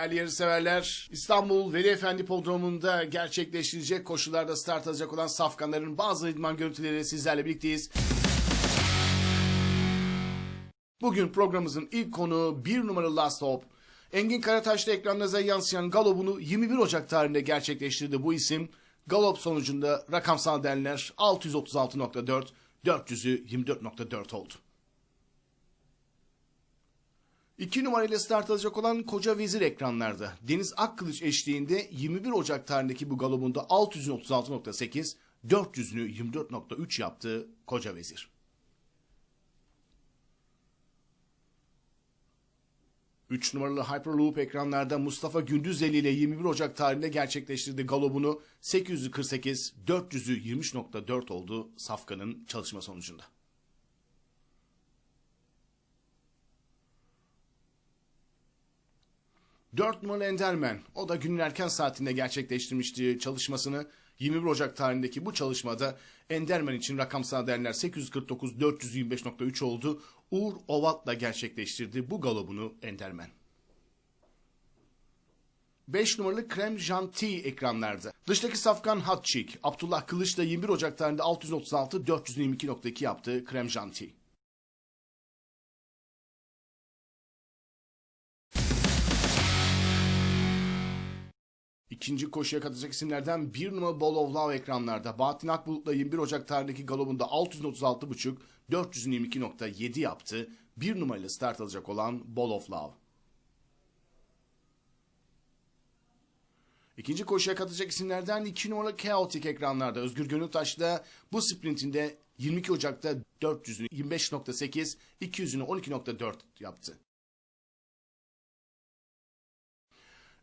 Değerli yarışseverler, İstanbul Veli Efendi Podromu'nda gerçekleştirecek koşularda start alacak olan safkanların bazı idman görüntüleriyle sizlerle birlikteyiz. Bugün programımızın ilk konuğu bir numaralı Last Hope. Engin Karataş'ta ekranınıza yansıyan galopunu 21 Ocak tarihinde gerçekleştirdi bu isim. Galop sonucunda rakamsal değerler 636.4, 400'ü 24.4 oldu. 2 numarayla start alacak olan Koca Vezir ekranlarda. Deniz Akkılıç eşliğinde 21 Ocak tarihindeki bu galobunda 636.8, 400'ünü 24.3 yaptı Koca Vezir. 3 numaralı Hyperloop ekranlarda Mustafa Gündüzeli ile 21 Ocak tarihinde gerçekleştirdiği galobunu 848, 400'ü 23.4 oldu Safkan'ın çalışma sonucunda. Dört numaralı Enderman. O da günün erken saatinde gerçekleştirmişti çalışmasını. 21 Ocak tarihindeki bu çalışmada Enderman için rakamsal değerler 849 425.3 oldu. Uğur Ovat'la gerçekleştirdi bu galobunu Enderman. 5 numaralı Krem Janti ekranlarda. Dıştaki safkan Hot Chick. Abdullah Kılıç da 21 Ocak tarihinde 636 422.2 yaptı Krem Janti. İkinci koşuya katılacak isimlerden bir numara Love ekranlarda. Bahattin Akbulut'la 21 Ocak tarihindeki galobunda 636.5, 422.7 yaptı. Bir numarayla start alacak olan Love. İkinci koşuya katılacak isimlerden 2 numaralı Chaotic ekranlarda. Özgür Gönültaş'la bu sprintinde 22 Ocak'ta 400'ünü 25.8, 200'ünü 12.4 yaptı.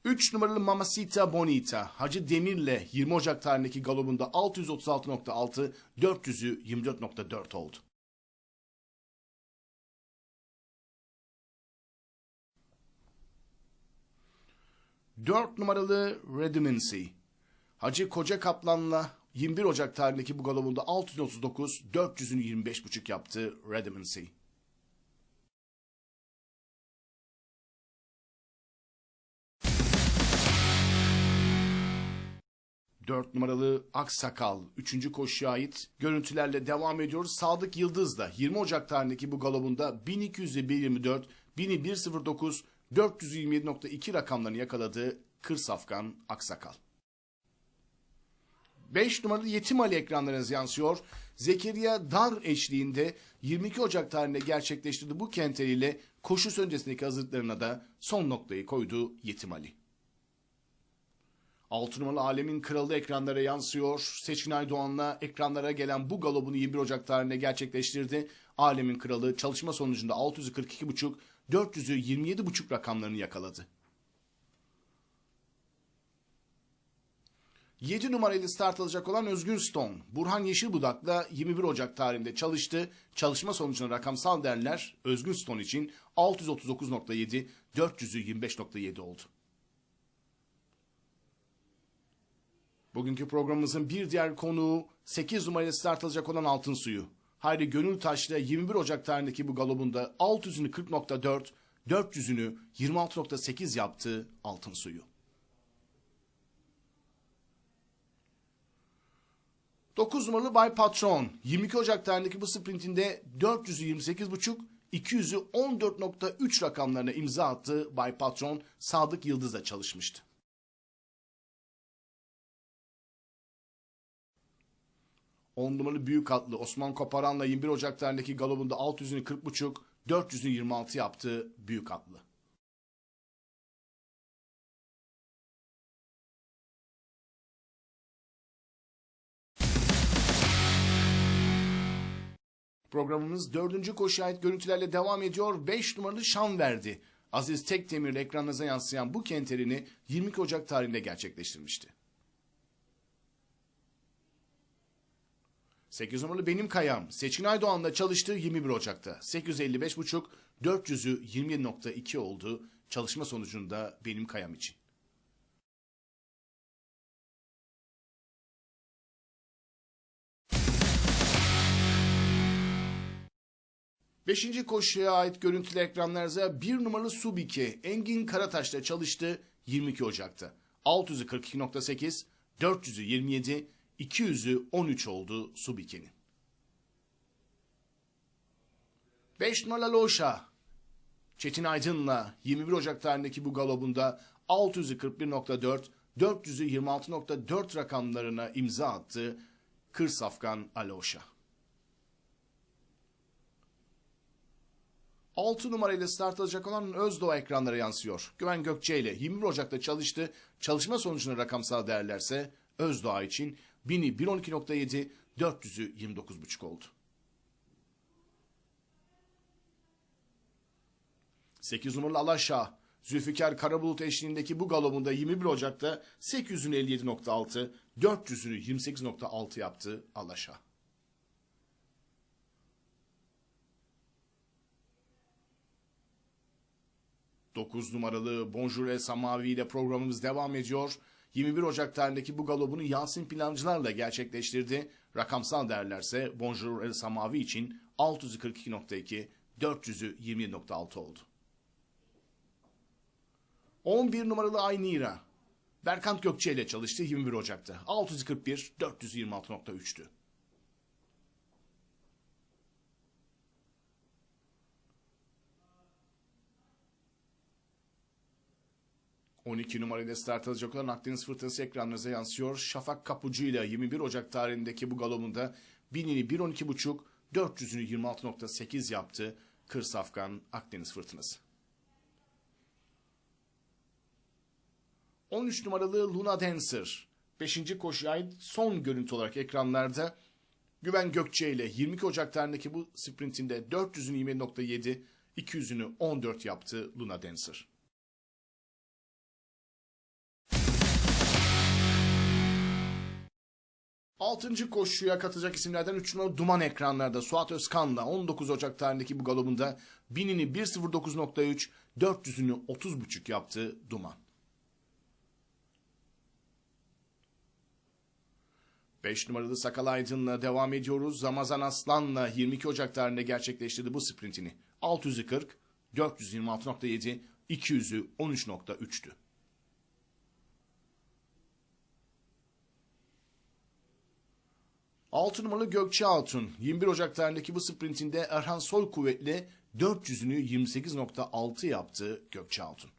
3 numaralı Mamacita Bonita Hacı Demir'le 20 Ocak tarihindeki galobunda 636.6, 400'ü 24.4 oldu. Dört numaralı Redundancy. Hacı Koca Kaplan'la 21 Ocak tarihindeki bu galobunda 639, 400'ünü 25.5 yaptı Redundancy. 4 numaralı Aksakal 3. koşuya ait görüntülerle devam ediyoruz. Sadık Yıldız da 20 Ocak tarihindeki bu galobunda 1200'e 1.24, 1009, 427.2 rakamlarını yakaladığı Kır Safkan Aksakal. 5 numaralı Yetim Ali ekranlarınız yansıyor. Zekeriya Dar eşliğinde 22 Ocak tarihinde gerçekleştirdiği bu kenteriyle koşu öncesindeki hazırlıklarına da son noktayı koydu Yetim Ali. 6 numaralı Alemin Kralı ekranlara yansıyor. Seçkin Aydoğan'la ekranlara gelen bu galobunu 21 Ocak tarihinde gerçekleştirdi. Alemin Kralı çalışma sonucunda 642,5, 400'ü 27,5 rakamlarını yakaladı. 7 numarayla start alacak olan Özgür Stone, Burhan Yeşilbudak'la 21 Ocak tarihinde çalıştı. Çalışma sonucunda rakamsal değerler Özgür Stone için 639.7, 400'ü 25.7 oldu. Bugünkü programımızın bir diğer konuğu 8 numarayla start alacak olan Altın Suyu. Hayri Gönül Taş'la 21 Ocak tarihindeki bu galobunda 600'ünü 40.4, 400'ünü 26.8 yaptı Altın Suyu. 9 numaralı Bay Patron 22 Ocak tarihindeki bu sprintinde 400'ü 28.5, 200'ü 14.3 rakamlarına imza attı Bay Patron Sadık Yıldız'la çalışmıştı. 10 numaralı büyük atlı Osman Koparan'la 21 Ocak tarihindeki galobunda 600'ünü 40.5, 400'ünü 26 yaptı büyük atlı. Programımız dördüncü koşuya ait görüntülerle devam ediyor. 5 numaralı şan verdi. Aziz Tekdemir ekranınıza yansıyan bu kenterini 22 Ocak tarihinde gerçekleştirmişti. 8 numaralı Benim Kayam. Seçkin Aydoğan'la çalıştığı 21 Ocak'ta. 855.5, 400'ü 27.2 oldu. Çalışma sonucunda Benim Kayam için. Beşinci koşuya ait görüntülü ekranlarınıza bir numaralı Subiki Engin Karataş'ta çalıştı 22 Ocak'ta. 642.8, 427, 200'ü 13 oldu Subiki'nin. 5 numaralı Loşa Çetin Aydın'la 21 Ocak tarihindeki bu galobunda 641.4, 426.4 rakamlarına imza attı Kır Safkan Aloşa. 6 numarayla start alacak olan Özdoğa ekranlara yansıyor. Güven Gökçe ile 21 Ocak'ta çalıştı. Çalışma sonucunda rakamsal değerlerse Özdoğa için 1000'i 112.7, 400'ü 29.5 oldu. 8 numaralı Alaşa, Zülfikar Karabulut eşliğindeki bu galobunda 21 Ocak'ta 800'ünü 57.6, 400'ünü 28.6 yaptı Alaşa. Dokuz numaralı Bonjour El Samavi ile programımız devam ediyor. 21 Ocak tarihindeki bu galobunu Yasin Plancılarla gerçekleştirdi. Rakamsal değerlerse Bonjour El Samavi için 642.2, 400'ü 27.6 oldu. 11 numaralı Aynira. Berkant Gökçe ile çalıştı 21 Ocak'ta. 641, 426.3'tü. ...12 numarayla start alacak olan Akdeniz Fırtınası ekranlarınıza yansıyor. Şafak Kapucu ile 21 Ocak tarihindeki bu galobunda... ...1000'ini 1.12.5, 400'ünü 26.8 yaptı... ...Kır Safkan Akdeniz Fırtınası. 13 numaralı Luna Dancer 5. koşuya ait son görüntü olarak ekranlarda Güven Gökçe ile 22 Ocak tarihindeki bu sprintinde 400'ünü 27.7, 200'ünü 14 yaptı Luna Dancer. Altıncı koşuya katılacak isimlerden 3 numaralı Duman ekranlarda Suat Özkan'la 19 Ocak tarihindeki bu galobunda 1000'ini 1.09.3, 400'ünü 30.5 yaptı Duman. 5 numaralı Sakal Aydın'la devam ediyoruz. Ramazan Aslan'la 22 Ocak tarihinde gerçekleştirdi bu sprintini. 600'ü 40, 426.7, 200'ü 13.3'tü. Altı numaralı Gökçe Altun 21 Ocak tarihindeki bu sprintinde Erhan Soy kuvvetli 400'ünü 28.6 yaptı Gökçe Altun.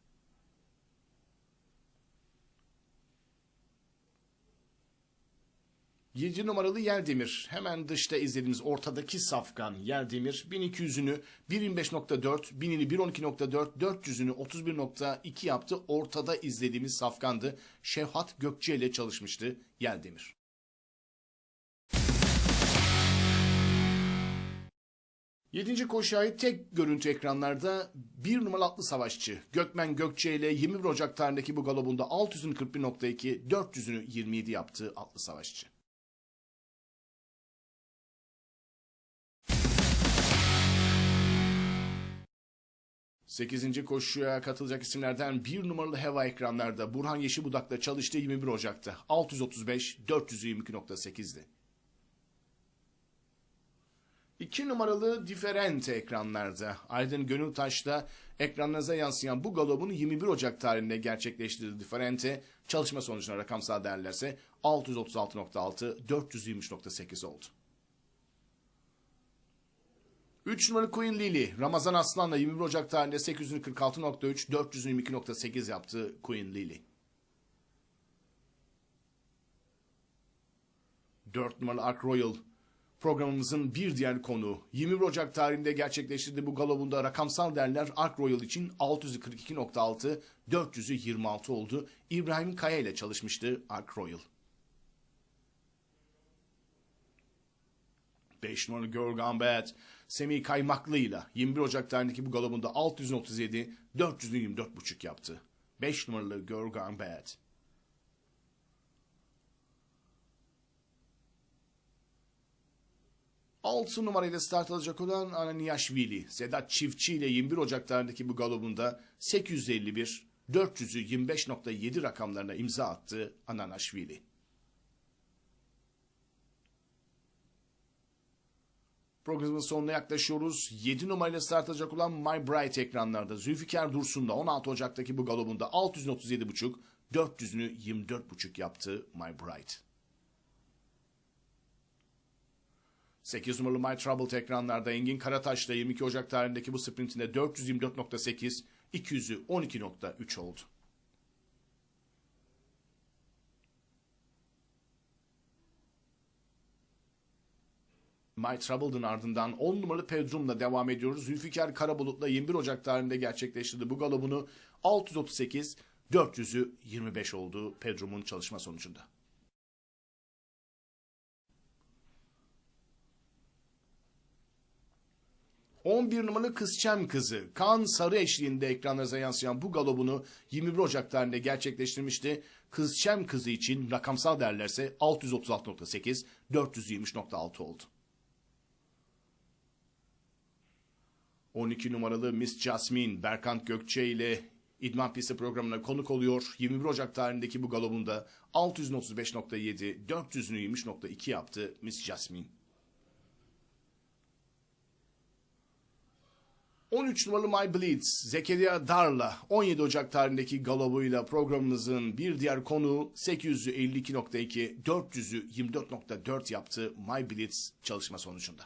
7 numaralı Yeldemir. Hemen dışta izlediğimiz ortadaki safkan Yeldemir 1200'ünü 1.25.4, 1000'ini 1.12.4, 400'ünü 31.2 yaptı. Ortada izlediğimiz safkandı. Şevhat Gökçe ile çalışmıştı Yeldemir. Yedinci koşuya ait tek görüntü ekranlarda bir numaralı atlı savaşçı Gökmen Gökçe ile 21 Ocak tarihindeki bu galobunda 600'ünü 41.2, 400'ünü 27 yaptı atlı savaşçı. 8. koşuya katılacak isimlerden bir numaralı Heva ekranlarda Burhan Yeşilbudak'la çalıştığı 21 Ocak'ta 635 422.8'di. 2 numaralı Differente ekranlarda Aydın Gönültaş'la ekranlarınıza yansıyan bu galobun 21 Ocak tarihinde gerçekleştirdiği Differente çalışma sonucuna rakamsal değerlerse 636.6 423.8 oldu. 3 numaralı Queen Lily, Ramazan Aslan'la 21 Ocak tarihinde 846.3, 422.8 yaptı Queen Lily. 4 numaralı Ark Royal, programımızın bir diğer konu. 21 Ocak tarihinde gerçekleştirdiği bu galobunda rakamsal değerler Ark Royal için 642.6, 400'ü 26 oldu. İbrahim Kaya ile çalışmıştı Ark Royal. 5 numaralı Girl Gone Bad, Semih Kaymaklı'yla 21 Ocak tarihindeki bu galobunda 637, 424.5 yaptı. 5 numaralı Girl Gone Bad. Altı numarayla start alacak olan Ananiashvili, Sedat Çiftçi ile 21 Ocak tarihindeki bu galobunda 851, 400'ü 25.7 rakamlarına imza attı Ananashvili. Programın sonuna yaklaşıyoruz. 7 numarayla start alacak olan My Bright ekranlarda. Zülfikar Dursun da 16 Ocak'taki bu galobunda 637.5, 400'ünü 24.5 yaptı My Bright. 8 numaralı My Troubled ekranlarda Engin Karataş'la 22 Ocak tarihindeki bu sprintinde 424.8, 200'ü 12.3 oldu. My Troubled'ın ardından 10 numaralı Pedrum'la devam ediyoruz. Zülfikar Karabulut'la 21 Ocak tarihinde gerçekleştirdi bu galobunu 638, 400'ü 25 oldu Pedrum'un çalışma sonucunda. ...11 numaralı Kızçem Kızı... ...Kaan Sarı eşliğinde ekranlarınıza yansıyan bu galobunu... ...21 Ocak tarihinde gerçekleştirmişti. Kızçem Kızı için rakamsal değerlerse... ...636.8... ...420.6 oldu. 12 numaralı Miss Jasmine Berkant Gökçe ile İdman Pisti programına konuk oluyor. 21 Ocak tarihindeki bu galobunda 635.7, 400'ünü 20.2 yaptı Miss Jasmine. 13 numaralı My Bleeds, Zekeriya Dar'la 17 Ocak tarihindeki galobuyla programımızın bir diğer konuğu 852.2, 400'ü 24.4 yaptı My Bleeds çalışma sonucunda.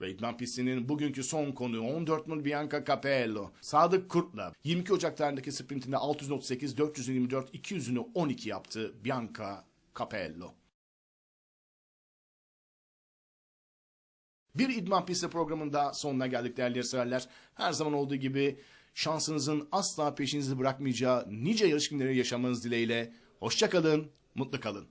Ve İdman pistinin bugünkü son konuğu 14 numaralı Bianca Capello. Sadık Kurt'la 22 Ocak tarihindeki sprintinde 638, 424, 200'ünü 12 yaptı Bianca Capello. Bir İdman Pisti programında sonuna geldik değerli severler. Her zaman olduğu gibi şansınızın asla peşinizi bırakmayacağı nice yarış günleri yaşamanız dileğiyle. Hoşçakalın, mutlu kalın.